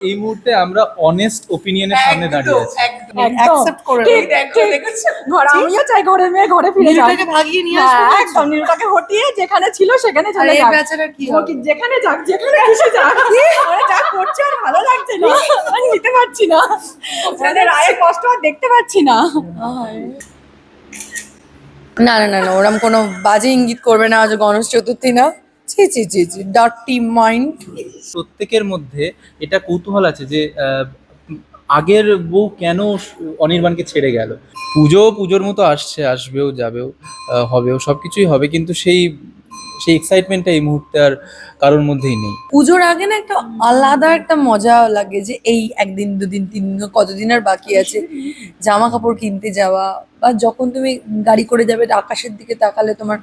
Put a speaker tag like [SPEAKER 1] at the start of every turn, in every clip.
[SPEAKER 1] এই মুহূর্তে আমরা অনেস্ট ওপিনিয়নের সামনে দাঁড়িয়ে আছি।
[SPEAKER 2] অ্যাকসেপ্ট করে
[SPEAKER 3] ঠিক, দেখো, দেখেছ?
[SPEAKER 2] ঘর আমিও চাই ঘরের মেয়ে ঘরে ফিরে যাও
[SPEAKER 3] নীলুটাকে ভাগিয়ে নিয়ে
[SPEAKER 2] হ্যাঁ,
[SPEAKER 3] আসব
[SPEAKER 2] একদম। নীলুটাকে হটিয়ে যেখানে ছিল সেখানে চলে
[SPEAKER 3] এই
[SPEAKER 2] যাক।
[SPEAKER 3] বেচারার কি হবে?
[SPEAKER 2] যেখানে যাক যেখানে খুশি যাক। ওরা যা করছে আর ভালো লাগছে না। আমি নিতে পারছি না। মানে রায়ের কষ্ট আর দেখতে পাচ্ছি না।
[SPEAKER 3] না না না না ওরম কোনো বাজে ইঙ্গিত করবে না আজ গণেশ চতুর্থী না? জি জি জি জি ডার্টি মাইন্ড
[SPEAKER 1] প্রত্যেকের মধ্যে এটা কৌতূহল আছে যে আগের বউ কেন অনির্বাণকে ছেড়ে গেল? পুজো পুজোর মতো আসছে আসবেও যাবেও হবেও সব কিছুই হবে কিন্তু সেই সেই এক্সাইটমেন্টটা এই মুহূর্তে আর কারোর মধ্যেই নেই।
[SPEAKER 3] পুজোর আগে না একটা আলাদা একটা মজা লাগে যে এই একদিন দুদিন তিন দিন কতদিন আর বাকি আছে? জামা কাপড় কিনতে যাওয়া বা যখন তুমি গাড়ি করে যাবে আকাশের দিকে তাকালে তোমার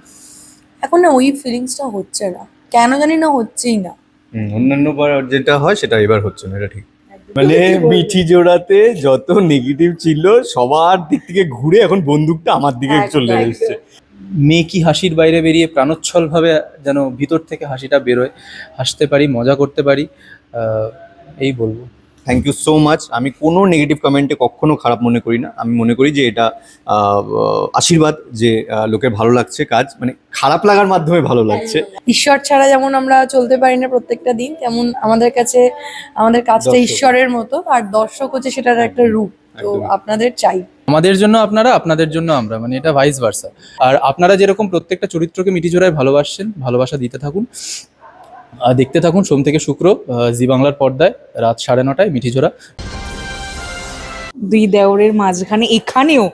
[SPEAKER 3] এখন না ওই ফিলিংসটা হচ্ছে না। কেন জানি না হচ্ছেই না।
[SPEAKER 4] হুম, অন্যান্য বার যেটা হয় সেটা এবার হচ্ছে না এটা ঠিক। মানে মিঠি জোড়াতে যত নেগেটিভ ছিল সবার দিক থেকে ঘুরে এখন বন্দুকটা আমার দিকে চলে। এসছে।
[SPEAKER 1] মেয়ে কি হাসির বাইরে বেরিয়ে প্রাণোচ্ছলভাবে যেন ভিতর থেকে হাসিটা বেরোয়? হাসতে পারি মজা করতে পারি এই বলব।
[SPEAKER 4] থ্যাংক ইউ সো মাচ আমি কোনো নেগেটিভ কমেন্টে কখনো খারাপ মনে করি না। আমি মনে করি যে এটা আহ, আশীর্বাদ যে আহ, লোকের ভালো লাগছে কাজ। মানে খারাপ লাগার মাধ্যমে ভালো লাগছে।
[SPEAKER 3] ঈশ্বর ছাড়া যেমন আমরা চলতে পারি না প্রত্যেকটা দিন তেমন আমাদের কাছে আমাদের কাজটা ঈশ্বরের মতো আর দর্শক হচ্ছে সেটার একটা রূপ। তো আপনাদের চাই।
[SPEAKER 1] আমাদের জন্য আপনারা আপনাদের জন্য আমরা। মানে এটা ভাইস ভার্সা আর আপনারা যেরকম প্রত্যেকটা চরিত্রকে মিটিজোড়ায় ভালোবাসছেন ভালোবাসা দিতে থাকুন। দেখতে থাকুন সোম থেকে শুক্র জি বাংলার পর্দায় রাত সাড়ে নটায় মিঠিজোড়া
[SPEAKER 2] দুই দেওরের মাঝখানে এখানেও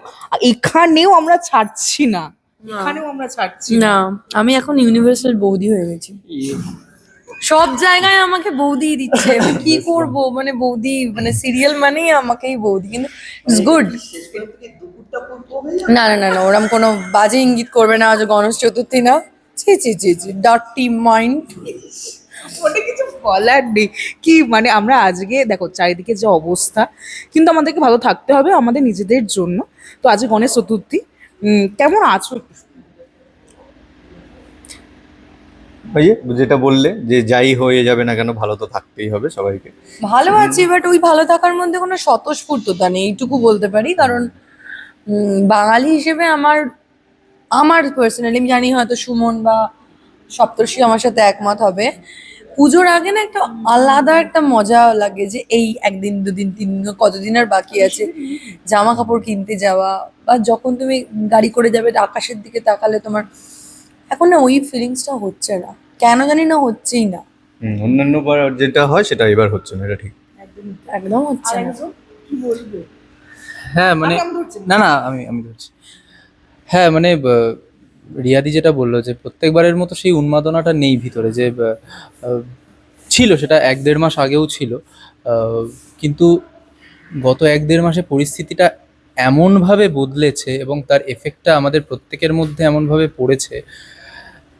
[SPEAKER 2] এখানেও আমরা ছাড়ছি না। এখানেও আমরা ছাড়ছি
[SPEAKER 3] না। আমি এখন ইউনিভার্সাল বৌদি হয়ে গেছি। সব জায়গায় আমাকে বৌদি দিচ্ছে। আমি কি করব? মানে বৌদি মানে সিরিয়াল মানেই আমাকেই বৌদি কিন্তু ইটস গুড না না না না ওরম কোনো বাজে ইঙ্গিত করবে না আজ গণেশ চতুর্থী না। জি জি জি জি ডার্টি মাইন্ড
[SPEAKER 2] ওটা কিছু বলার নেই। কি মানে আমরা আজকে দেখো চারিদিকে যে অবস্থা কিন্তু আমাদেরকে ভালো থাকতে হবে আমাদের নিজেদের জন্য। তো আজ গণেশ চতুর্থী। কেমন আছো?
[SPEAKER 4] ওই যেটা বললে যে যাই হয়ে যাবে না কেন ভালো তো থাকতেই হবে সবাইকে।
[SPEAKER 3] ভালো আছি বাট ওই ভালো থাকার মধ্যে কোনো স্বতঃস্ফূর্ততা নেই এইটুকু বলতে পারি। কারণ বাঙালি হিসেবে আমার আমার পার্সোনালি আমি জানি হয়তো সুমন বা সপ্তর্ষি আমার সাথে একমত হবে। পুজোর আগে না একটা আলাদা একটা মজা লাগে যে এই একদিন দুদিন তিন দিন কতদিন আর বাকি আছে? জামা কাপড় কিনতে যাওয়া বা যখন তুমি গাড়ি করে যাবে আকাশের দিকে তাকালে তোমার এখন না ওই ফিলিংসটা হচ্ছে না। কেন জানি না হচ্ছেই না।
[SPEAKER 4] অন্যান্য বার যেটা হয় সেটা এবার হচ্ছে না এটা ঠিক।
[SPEAKER 3] একদম হচ্ছে না।
[SPEAKER 1] হ্যাঁ মানে
[SPEAKER 2] আমি না।
[SPEAKER 1] না না আমি আমি ধরছি। হ্যাঁ মানে রিয়াদি যেটা বলল যে প্রত্যেকবারের মতো সেই উন্মাদনাটা নেই ভিতরে যে ছিল, সেটা এক দেড় মাস আগেও ছিল। কিন্তু গত এক দেড় মাসে পরিস্থিতিটা এমনভাবে বদলেছে এবং তার এফেক্টটা আমাদের প্রত্যেকের মধ্যে এমনভাবে পড়েছে,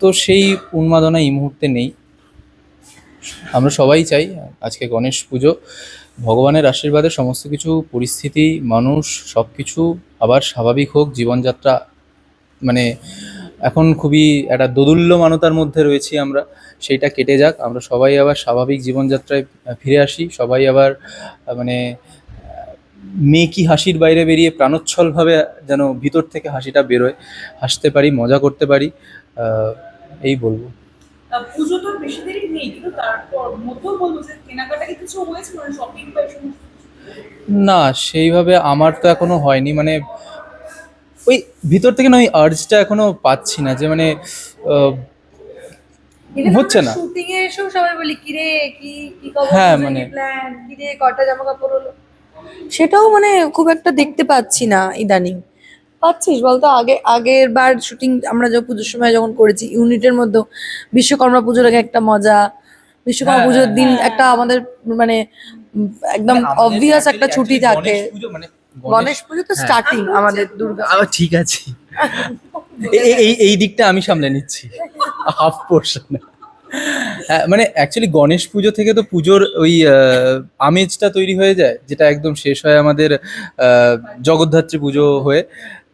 [SPEAKER 1] তো সেই উন্মাদনা এই মুহূর্তে নেই। আমরা সবাই চাই আজকে গণেশ পুজো, ভগবানের আশীর্বাদে সমস্ত কিছু, পরিস্থিতি, মানুষ সব কিছু আবার স্বাভাবিক হোক, জীবনযাত্রা মানে এখন খুবই একটা দোদুল্যমানতার মধ্যে রয়েছি আমরা। সেইটা কেটে যাক আমরা সবাই আবার স্বাভাবিক জীবনযাত্রায় ফিরে আসি সবাই আবার মানে আহ, মেয়ে কি হাসির বাইরে বেরিয়ে প্রাণোচ্ছলভাবে যেন ভিতর থেকে হাসিটা বেরোয়। হাসতে পারি মজা করতে পারি এই বলব।
[SPEAKER 2] পুজো তো বেশি দেরি নেই কিন্তু তারপর মধ্যেও বলব যে কেনাকাটা কি কিছু হয়েছে? মানে শপিং বা?
[SPEAKER 1] না সেইভাবে আমার তো এখনও হয়নি। মানে ওই ভিতর থেকে না ওই আর্জটা এখনও পাচ্ছি না যে মানে হচ্ছে না।
[SPEAKER 3] শুটিং এ এসেও সবাই বলি কিরে কি কি খবর?
[SPEAKER 1] হ্যাঁ, মানে-
[SPEAKER 3] কি কিরে কটা জামা কাপড় হলো? সেটাও মানে খুব একটা দেখতে পাচ্ছি না ইদানিং। পাচ্ছিস বলতো? আগে আগের বার শুটিং আমরা যখন পুজোর সময় যখন করেছি ইউনিটের মধ্যে বিশ্বকর্মা পুজোর আগে একটা মজা বিশ্বকর্মা
[SPEAKER 1] হ্যাঁ,
[SPEAKER 3] পুজোর দিন
[SPEAKER 1] হ্যাঁ,
[SPEAKER 3] একটা আমাদের মানে একদম
[SPEAKER 1] মানে
[SPEAKER 3] অবভিয়াস একটা ছুটি থাকে।
[SPEAKER 1] মানে
[SPEAKER 3] গণেশ পুজো তো
[SPEAKER 1] হ্যাঁ।
[SPEAKER 3] স্টার্টিং আমাদের দুর্গা
[SPEAKER 1] ঠিক আছে। এই- এই এই দিকটা আমি সামলে নিচ্ছি। হাফ পোর্শন মানে অ্যাকচুয়ালি গণেশ পুজো থেকে তো পুজোর ওই আমেজটা তৈরি হয়ে যায় যেটা একদম শেষ হয় আমাদের জগদ্ধাত্রী পুজো হয়ে।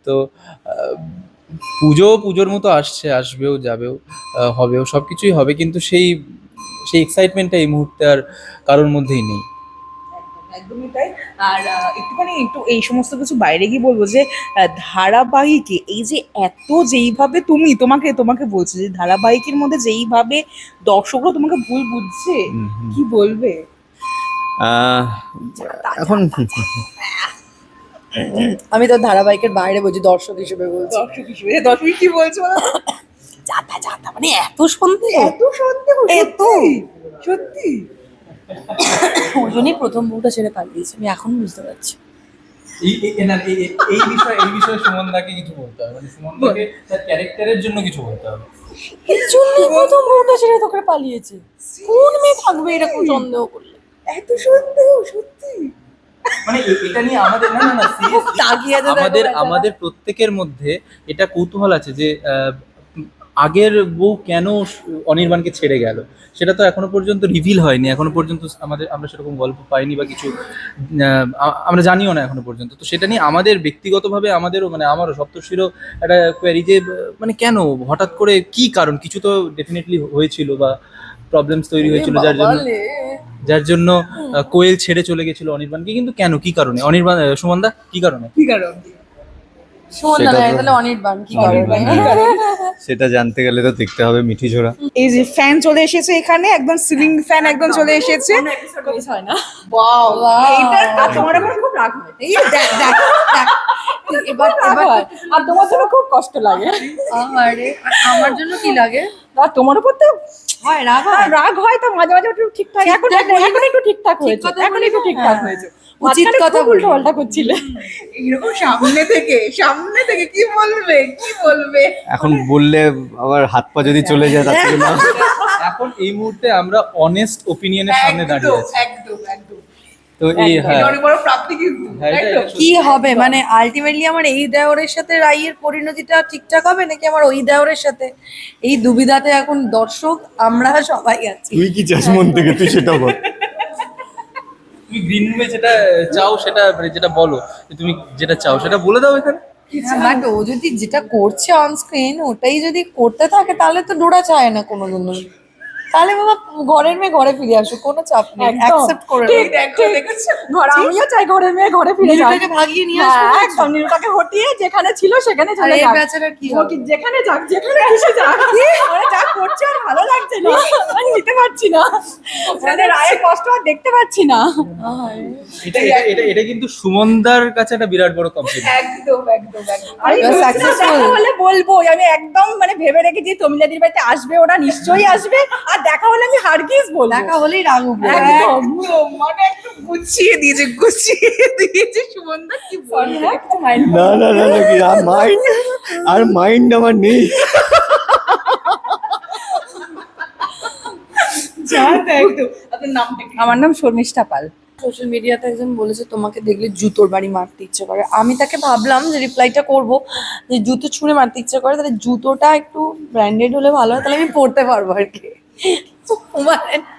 [SPEAKER 1] তো পুজো পুজোর মতো আসছে আসবেও যাবেও হবেও সব কিছুই হবে কিন্তু সেই সেই এক্সাইটমেন্টটা এই মুহূর্তে আর কারোর মধ্যেই নেই।
[SPEAKER 2] একদমই তাই। আর একটুখানি একটু এই সমস্ত কিছু বাইরে গিয়ে বলব যে ধারাবাহিকে এই যে এত যেইভাবে তুমি তোমাকে তোমাকে বলছি যে ধারাবাহিকের মধ্যে যেইভাবে দর্শকরা তোমাকে ভুল বুঝছে কি বলবে?
[SPEAKER 4] আহ, এখন
[SPEAKER 3] আমি তো ধারাবাহিকের বাইরে বলছি দর্শক হিসেবে বলছি।
[SPEAKER 2] দর্শক হিসেবে। দর্শক কি বলছো
[SPEAKER 3] যাতা যাতা মানে এত সন্দেহ।
[SPEAKER 2] এত সন্দেহ
[SPEAKER 3] এত?
[SPEAKER 2] সত্যি সত্যি।
[SPEAKER 3] ওই জন্যই প্রথম বউটা ছেড়ে পালিয়েছে আমি এখন বুঝতে পারছি।
[SPEAKER 1] এই বিষয়ে এই বিষয়ে সুমনদাকে কিছু বলতে হবে। মানে সুমনদাকে তার ক্যারেক্টারের জন্য কিছু বলতে হবে।
[SPEAKER 3] এই জন্যই প্রথম বউটা ছেড়ে তোকে পালিয়েছে। কোন মেয়ে থাকবে এরকম সন্দেহ করলে?
[SPEAKER 2] এত সন্দেহ সত্যি।
[SPEAKER 1] মানে এটা নিয়ে আমাদের না না না আমাদের আমাদের প্রত্যেকের মধ্যে এটা কৌতূহল আছে যে আহ, আগের বউ কেন অনির্বাণকে ছেড়ে গেল? সেটা তো এখনও পর্যন্ত রিভিল হয়নি। এখনও পর্যন্ত আমাদের আমরা সেরকম গল্প পাইনি বা কিছু আমরা জানিও না এখনও পর্যন্ত। তো সেটা নিয়ে আমাদের ব্যক্তিগতভাবে আমাদেরও মানে আমারও সপ্তর্ষিরও একটা কোয়ারি যে মানে কেন? হঠাৎ করে কি কারণ? কিছু তো ডেফিনেটলি হয়েছিল বা প্রবলেমস তৈরি হয়েছিল যার জন্য যার জন্য কোয়েল ছেড়ে চলে গেছিল অনির্বাণকে। কিন্তু কেন? কি কারণে? অনির্বাণ সুমনদা কি কারণে?
[SPEAKER 2] কি কারণ?
[SPEAKER 4] সেটা
[SPEAKER 3] কি
[SPEAKER 1] অনির্বাণ,
[SPEAKER 3] কারণে
[SPEAKER 4] সেটা জানতে গেলে তো দেখতে হবে মিঠি ঝোড়া।
[SPEAKER 2] এই যে ফ্যান চলে এসেছে এখানে একদম সিলিং ফ্যান একদম চলে এসেছে।
[SPEAKER 3] হয় না।
[SPEAKER 2] Wow
[SPEAKER 3] Wow.
[SPEAKER 2] এইটা আর তোমার উপর খুব রাগ হয়।
[SPEAKER 3] দেখ দেখ দেখ। এবার এবার
[SPEAKER 2] আর তোমার জন্য খুব কষ্ট লাগে।
[SPEAKER 3] আমারে আমার জন্য কি লাগে?
[SPEAKER 2] তোমার উপর তো
[SPEAKER 3] হয় রাগ
[SPEAKER 2] হয়? রাগ হয় তো মাঝে মাঝে একটু ঠিকঠাক এখন এখন একটু ঠিকঠাক হয়েছে এখন একটু ঠিকঠাক
[SPEAKER 3] হ্যাঁ।
[SPEAKER 2] হয়েছে।
[SPEAKER 3] উচিত কথা
[SPEAKER 2] উল্টো পাল্টা করছিলে। এরকম সামনে থেকে সামনে থেকে কি বলবে কি বলবে?
[SPEAKER 4] এখন বললে আবার হাত পা যদি চলে যায় তার
[SPEAKER 1] এখন এই মুহূর্তে আমরা অনেস্ট ওপিনিয়নের সামনে দাঁড়িয়ে আছি।
[SPEAKER 2] একদম।
[SPEAKER 1] তো এই হ্যাঁ। হ্যাঁ,
[SPEAKER 3] কি হবে? মানে আলটিমেটলি আমার এই দেওরের সাথে রাইয়ের পরিণতিটা ঠিকঠাক হবে নাকি আমার ওই দেওরের সাথে? এই দুবিধাতে এখন দর্শক আমরা সবাই আছি।
[SPEAKER 4] তুই কি চাস মন থেকে তুই সেটা বল।
[SPEAKER 1] তুমি গ্রিন রুমে যেটা চাও সেটা মানে যেটা বলো তুমি যেটা চাও সেটা বলে দাও এখানে।
[SPEAKER 3] বাট ও যদি যেটা করছে অন স্ক্রিন ওটাই যদি করতে থাকে তাহলে তো ডোরা চায় না কোনো দিনও তাহলে বাবা ঘরের মেয়ে ঘরে ফিরে আসো কোনো চাপ নেই। অ্যাকসেপ্ট করে
[SPEAKER 2] ঠিক, দেখো,
[SPEAKER 5] ঘর আমিও চাই ঘরের মেয়ে ঘরে ফিরে
[SPEAKER 3] নীলুটাকে ভাগিয়ে নিয়ে আসো
[SPEAKER 5] হ্যাঁ, একদম নীলুটাকে হটিয়ে যেখানে ছিল সেখানে চলে
[SPEAKER 3] এই
[SPEAKER 5] যাক।
[SPEAKER 3] বেচারার কি হবে?
[SPEAKER 5] যেখানে যাক যেখানে খুশি যাক। ওরা যা করছে আর ভালো লাগছে না। আমি নিতে পারছি না। মানে রায়ের কষ্ট আর দেখতে পাচ্ছি না।
[SPEAKER 1] এটা এটা- এটা কিন্তু সুমনদার কাছে একটা বিরাট বড় কমপ্লিমেন্ট
[SPEAKER 2] একদম একদম.
[SPEAKER 5] দেখা হলে বলব আমি একদম মানে ভেবে রেখেছি তমিলাদির বাড়িতে আসবে ওরা নিশ্চয়ই আসবে। আর দেখা হলে আমি হারগিস বলব।
[SPEAKER 3] দেখা হলেই রাগ
[SPEAKER 2] মানে একদম গুছিয়ে দিয়েছে গুছিয়ে দিয়েছে সুমনদা কি বলব
[SPEAKER 4] না না না না, আর মাইন্ড আর মাইন্ড আমার নেই।
[SPEAKER 5] আমার নাম শর্মিষ্ঠা পাল।
[SPEAKER 3] সোশ্যাল মিডিয়াতে একজন বলেছে তোমাকে দেখলে জুতোর বাড়ি মারতে ইচ্ছে করে। আমি তাকে ভাবলাম যে রিপ্লাইটা করব যে জুতো ছুঁড়ে মারতে ইচ্ছে করে তাহলে জুতোটা একটু ব্র্যান্ডেড হলে ভালো হয় তাহলে আমি পড়তে পারব আর কি।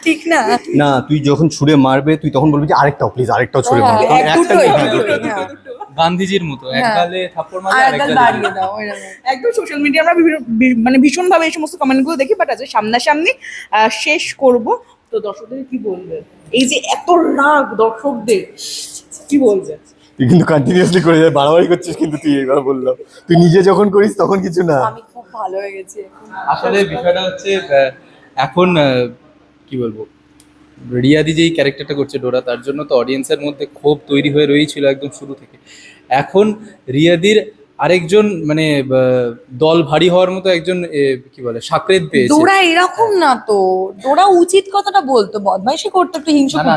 [SPEAKER 3] ঠিক না।
[SPEAKER 4] না তুই যখন ছুড়ে মারবে তুই তখন বলবি যে আরেকটাও প্লিজ আরেকটাও ছুড়ে মারবে
[SPEAKER 3] হ্যাঁ,
[SPEAKER 4] একটা হ্যাঁ।
[SPEAKER 1] গান্ধীজির মতো
[SPEAKER 3] হ্যাঁ।
[SPEAKER 1] থাপ্পড় মারলে
[SPEAKER 3] একদম
[SPEAKER 1] গালে।
[SPEAKER 3] দাও
[SPEAKER 2] সোশ্যাল মিডিয়া আমরা বিভিন্ন- মানে ভীষণভাবে এই সমস্ত কমেন্টগুলো দেখি বাট আজকে সামনাসামনি শেষ করব। তো দর্শকদের কি বলবে? এই যে এত রাগ দর্শকদের কি বলবে?
[SPEAKER 4] তুই কিন্তু কন্টিনিউয়াসলি করে যাবে বাড়াবাড়ি করছিস কিন্তু তুই এবার বললাম তুই নিজে যখন করিস তখন কিছু না।
[SPEAKER 3] আমি খুব ভালো হয়ে গেছি
[SPEAKER 1] আসলে বিষয়টা হচ্ছে এখন কি বলব রিয়াদি যেই ক্যারেক্টারটা করছে ডোরা তার জন্য তো অডিয়েন্সের মধ্যে ক্ষোভ তৈরি হয়ে রয়েছিল একদম শুরু থেকে। এখন রিয়াদির আরেকজন মানে দল ভারী হওয়ার মতো একজন কি বলে সাকরেদ পেয়েছে।
[SPEAKER 3] ডোরা এরকম না তো। ডোরা উচিত কথাটা বলতো বদমাইশি করতে একটু হিংসা
[SPEAKER 1] না।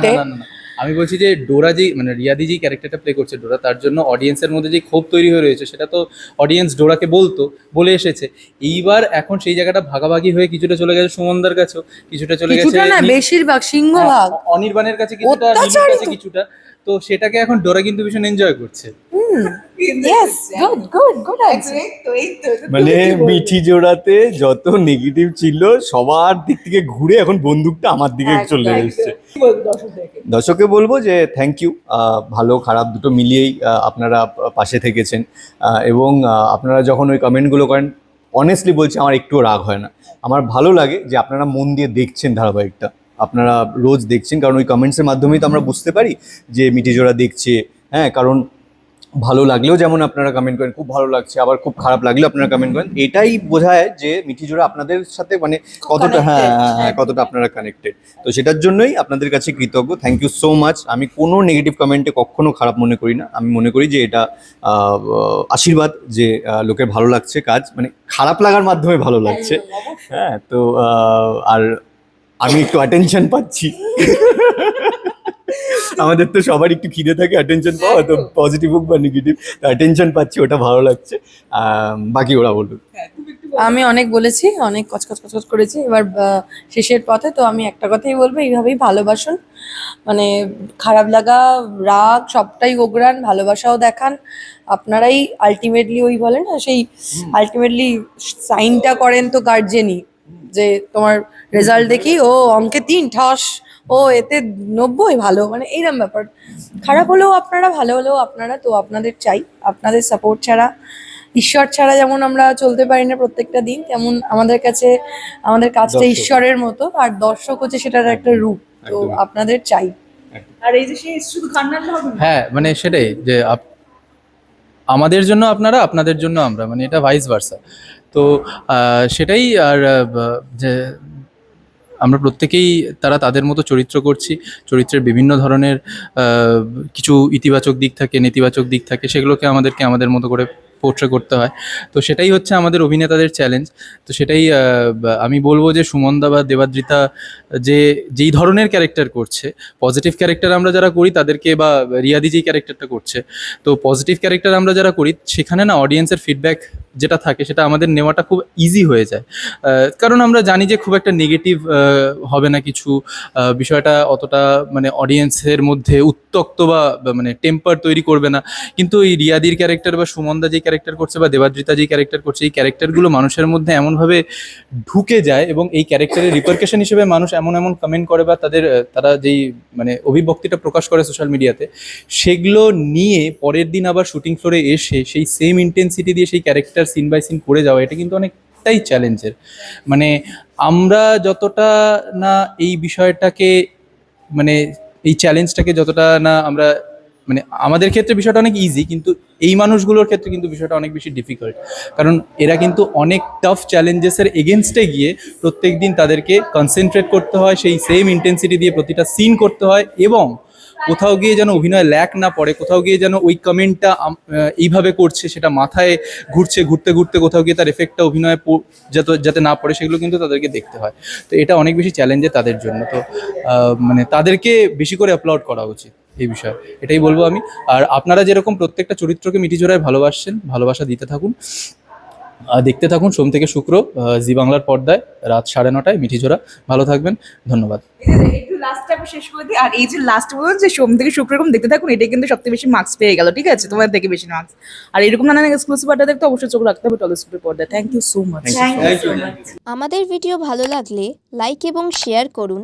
[SPEAKER 1] আমি বলছি যে ডোরা যে মানে রিয়াদি যে ক্যারেক্টারটা প্লে করছে ডোরা তার জন্য অডিয়েন্সের মধ্যে যে ক্ষোভ তৈরি হয়ে রয়েছে সেটা তো অডিয়েন্স ডোরাকে বলতো বলে এসেছে। এইবার এখন সেই জায়গাটা ভাগাভাগি হয়ে কিছুটা চলে গেছে সুমনদার কাছেও কিছুটা চলে গেছে
[SPEAKER 3] বেশিরভাগ সিংহভাগ।
[SPEAKER 1] হ্যাঁ, অনির্বাণের কাছে কিছুটা কিছুটা। তো সেটাকে এখন ডোরা কিন্তু ভীষণ এনজয় করছে।
[SPEAKER 4] মানে? মিঠি জোড়াতে যত নেগেটিভ ছিল সবার দিক থেকে ঘুরে এখন বন্দুকটা আমার দিকে চলে। এসছে। দর্শককে বলব যে থ্যাংক ইউ ভালো খারাপ দুটো মিলিয়েই আপনারা পাশে থেকেছেন। এবং আপনারা যখন ওই কমেন্টগুলো করেন অনেস্টলি বলছি আমার একটুও রাগ হয় না। আমার ভালো লাগে যে আপনারা মন দিয়ে দেখছেন ধারাবাহিকটা। আপনারা রোজ দেখছেন কারণ ওই কমেন্টসের মাধ্যমেই তো আমরা বুঝতে পারি যে মিটিজোড়া দেখছে। হ্যাঁ কারণ ভালো লাগলেও যেমন আপনারা কমেন্ট করেন খুব ভালো লাগছে। আবার খুব খারাপ লাগলেও আপনারা কমেন্ট করেন। এটাই বোঝায় যে মিঠিজোড়া আপনাদের সাথে মানে কতটা হ্যাঁ
[SPEAKER 3] connected,
[SPEAKER 4] হ্যাঁ, হ্যাঁ কতটা আপনারা কানেক্টেড তো সেটার জন্যই আপনাদের কাছে কৃতজ্ঞ। থ্যাংক ইউ সো মাচ আমি কোনো নেগেটিভ কমেন্টে কখনো খারাপ মনে করি না। আমি মনে করি যে এটা আশীর্বাদ যে লোকের ভালো লাগছে কাজ। মানে খারাপ লাগার মাধ্যমে ভালো লাগছে। হ্যাঁ তো আর আমি একটু অ্যাটেনশন পাচ্ছি। আমাদের তো সবার একটু খিদে থাকে অ্যাটেনশন পাওয়া তো পজিটিভ হোক বা নেগেটিভ অ্যাটেনশন পাচ্ছি ওটা ভালো লাগছে। বাকি ওরা বলুন
[SPEAKER 3] আমি অনেক বলেছি অনেক কচকচ কচকচ করেছি এবার শেষের পথে তো আমি একটা কথাই বলব এইভাবেই ভালোবাসুন। মানে খারাপ লাগা রাগ সবটাই ওগরান ভালোবাসাও দেখান। আপনারাই আলটিমেটলি ওই বলেন না সেই আলটিমেটলি সাইনটা করেন তো গার্জেনই যে তোমার রেজাল্ট দেখি ও অঙ্কে তিন ঠাস ও এতে নব্বই ভালো মানে এইরকম ব্যাপার। খারাপ হলেও আপনারা ভালো হলেও আপনারা তো আপনাদের চাই। আপনাদের সাপোর্ট ছাড়া ঈশ্বর ছাড়া যেমন আমরা চলতে পারি না প্রত্যেকটা দিন তেমন আমাদের কাছে আমাদের কাজটা ঈশ্বরের মতো আর দর্শক হচ্ছে সেটার একটা রূপ তো আপনাদের চাই।
[SPEAKER 5] আর এই যে সেই শুধু
[SPEAKER 1] হ্যাঁ মানে সেটাই যে আপ- আমাদের জন্য আপনারা, আপনাদের জন্য আমরা মানে এটা ভাইস ভার্সা তো সেটাই আর যে আমরা প্রত্যেকেই তারা তাদের মতো চরিত্র করছি। চরিত্রের বিভিন্ন ধরনের কিছু ইতিবাচক দিক থাকে, নেতিবাচক দিক থাকে, সেগুলোকে আমাদেরকে আমাদের মতো করে পোর্ট্রে করতে হয়। তো সেটাই হচ্ছে আমাদের অভিনেতাদের চ্যালেঞ্জ তো সেটাই আমি বলব যে সুমনদা বা দেবাদ্রিতা, যে, যেই ধরনের ক্যারেক্টার করছে পজিটিভ ক্যারেক্টার আমরা যারা করি, তাদেরকে বা রিয়াদি যেই ক্যারেক্টারটা করছে, তো পজিটিভ ক্যারেক্টার আমরা যারা করি, সেখানে না অডিয়েন্সের ফিডব্যাক যেটা থাকে, সেটা আমাদের নেওয়াটা খুব ইজি হয়ে যায়। কারণ আমরা জানি যে খুব একটা নেগেটিভ হবে না কিছু। বিষয়টা অতটা মানে অডিয়েন্সের মধ্যে উত্তক্ত বা মানে টেম্পার তৈরি করবে না। কিন্তু এই রিয়াদির ক্যারেক্টার বা সুমন্দা যে করছে বা দেবাদ্রিতা যেই ক্যারেক্টার করছে, এই ক্যারেক্টারগুলো মানুষের মধ্যে এমনভাবে ঢুকে যায় এবং এই ক্যারেক্টারের রিপারকেশন হিসেবে মানুষ এমন এমন কমেন্ট করে বা তাদের তারা যেই মানে অভিব্যক্তিটা প্রকাশ করে সোশ্যাল মিডিয়াতে সেগুলো নিয়ে পরের দিন আবার শুটিং ফ্লোরে এসে সেই সেম ইন্টেন্সিটি দিয়ে সেই ক্যারেক্টার সিন বাই সিন করে যাওয়া, এটা কিন্তু অনেক অনেকটাই চ্যালেঞ্জের মানে আমরা যতটা না এই বিষয়টাকে মানে এই চ্যালেঞ্জটাকে যতটা না আমরা মানে আমাদের ক্ষেত্রে বিষয়টা অনেক ইজি কিন্তু এই মানুষগুলোর ক্ষেত্রে কিন্তু বিষয়টা অনেক বেশি ডিফিকাল্ট কারণ এরা কিন্তু অনেক টাফ চ্যালেঞ্জেসের এগেনস্টে গিয়ে প্রত্যেক দিন তাদেরকে কনসেন্ট্রেট করতে হয়, সেই সেম ইন্টেন্সিটি দিয়ে প্রতিটা সিন করতে হয় এবং কোথাও গিয়ে যেন অভিনয় ল্যাক না পড়ে, কোথাও গিয়ে যেন ওই কমেন্টটা এইভাবে করছে, সেটা মাথায় ঘুরছে, ঘুরতে ঘুরতে কোথাও গিয়ে তার এফেক্টটা অভিনয়ে যাতে যাতে না পড়ে, সেগুলো কিন্তু তাদেরকে দেখতে হয়। তো এটা অনেক বেশি চ্যালেঞ্জে তাদের জন্য। তো মানে তাদেরকে বেশি করে আপলোড করা উচিত। এই বিষয়। এটাই বলব আমি। আর আপনারা যেরকম প্রত্যেকটা চরিত্রকে মিটিজোড়ায় ভালোবাসছেন ভালোবাসা দিতে থাকুন। দেখতে থাকুন সোম থেকে শুক্র জি বাংলার পর্দায় রাত সাড়ে নটায় মিঠিজোড়া ভালো থাকবেন ধন্যবাদ।
[SPEAKER 5] এই যে একটু লাস্টে আমি শেষ করে দিই। আর এই যে লাস্ট বলুন যে সোম থেকে শুক্র এরকম দেখতে থাকুন এটাই কিন্তু সবথেকে বেশি মার্কস পেয়ে গেল ঠিক আছে? তোমার থেকে বেশি মার্কস আর এরকম নানান এক্সক্লুসিভ আড্ডা দেখতে অবশ্যই চোখ রাখতে হবে টলিস্কোপের পর্দায়। থ্যাংক ইউ সো মাচ
[SPEAKER 6] আমাদের ভিডিও ভালো লাগলে লাইক এবং শেয়ার করুন।